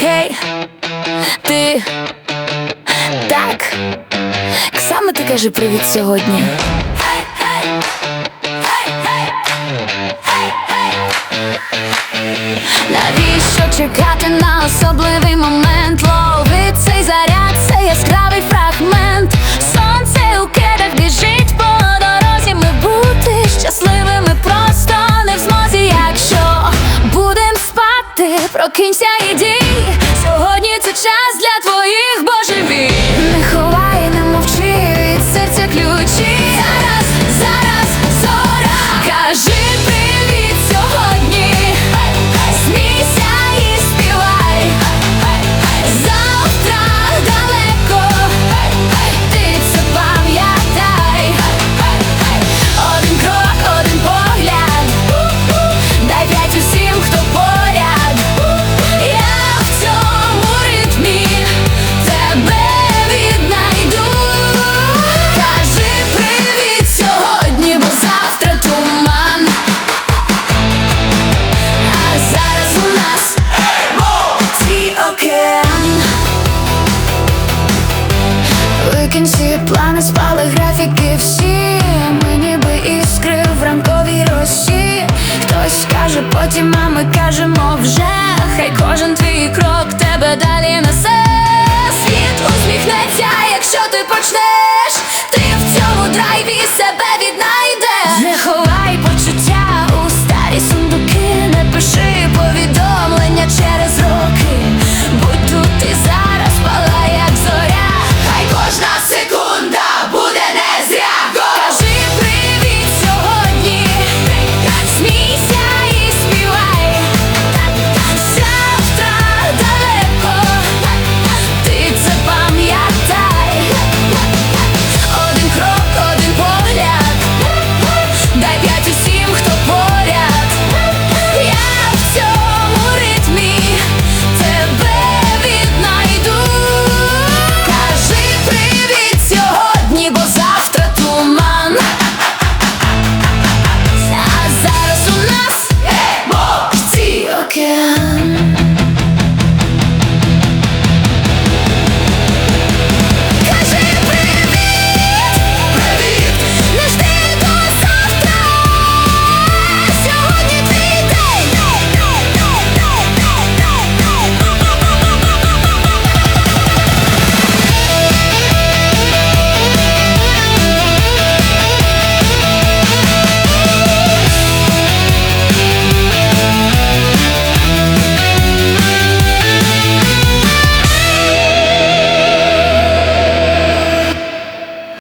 Гей, ти так. Саме ти кажи привіт сьогодні. Навіщо чекати на особливий момент? Лови цей заряд, це яскравий фрагмент. Сонце у кедах біжить по дорозі. Ми бути щасливими просто не в змозі, якщо будем спати, прокинься і just плани, спали графіки всі. Ми ніби іскри в ранковій росі. Хтось каже потім, а ми кажемо вже. Хай кожен твій крок тебе далі